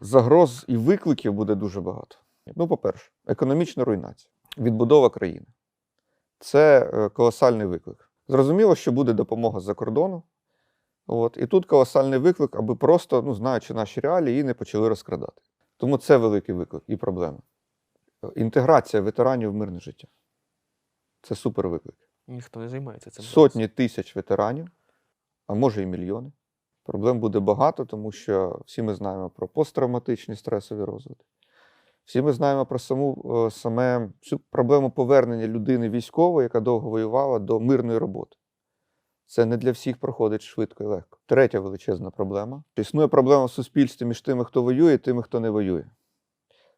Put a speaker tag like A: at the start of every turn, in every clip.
A: загроз і викликів буде дуже багато. Ну, по-перше, економічна руйнація, відбудова країни. Це е, колосальний виклик. Зрозуміло, що буде допомога з-за кордону. От, і тут колосальний виклик, аби просто, ну, знаючи наші реалії, її не почали розкрадати. Тому це великий виклик і проблема. Е, Інтеграція ветеранів в мирне життя. Це супер виклик.
B: Ніхто не займається цим.
A: Сотні тисяч ветеранів, а може і мільйони. Проблем буде багато, тому що всі ми знаємо про посттравматичні стресові розвитки. Всі ми знаємо про саму е, саме цю проблему повернення людини військової, яка довго воювала, до мирної роботи. Це не для всіх проходить швидко і легко. Третя величезна проблема. Існує проблема в суспільстві між тими, хто воює, і тими, хто не воює.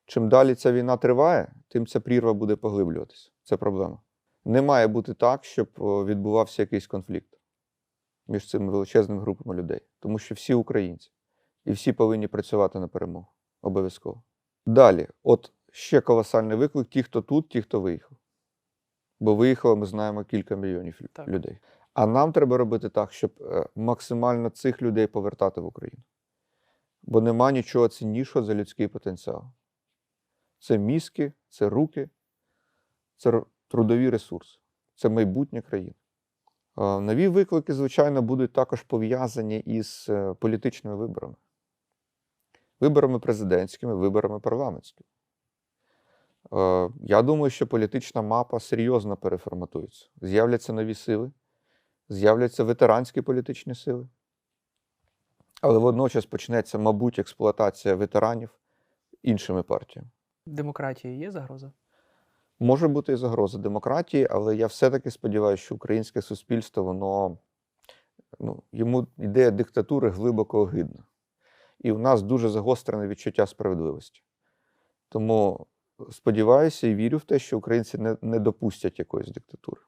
A: Чим далі ця війна триває, тим ця прірва буде поглиблюватися. Це проблема. Не має бути так, щоб відбувався якийсь конфлікт між цими величезними групами людей, тому що всі українці і всі повинні працювати на перемогу. Обов'язково. Далі, от ще колосальний виклик: ті, хто тут, ті, хто виїхав. Бо виїхало, ми знаємо кілька мільйонів
B: Так.
A: людей. А нам треба робити так, щоб е, максимально цих людей повертати в Україну. Бо нема нічого ціннішого за людський потенціал. Це мізки, це руки, це трудові ресурси, це майбутнє країни. Нові виклики, звичайно, будуть також пов'язані із е, політичними виборами. Виборами президентськими, виборами парламентськими. Я думаю, що політична мапа серйозно переформатується. З'являться нові сили, з'являться ветеранські політичні сили. Але водночас почнеться, мабуть, експлуатація ветеранів іншими партіями.
B: Демократії є загроза?
A: Може бути і загроза демократії, але я все-таки сподіваюся, що українське суспільство, воно ну, йому ідея диктатури глибоко огидна. І в нас дуже загострене відчуття справедливості. Тому сподіваюся і вірю в те, що українці не, не допустять якоїсь диктатури.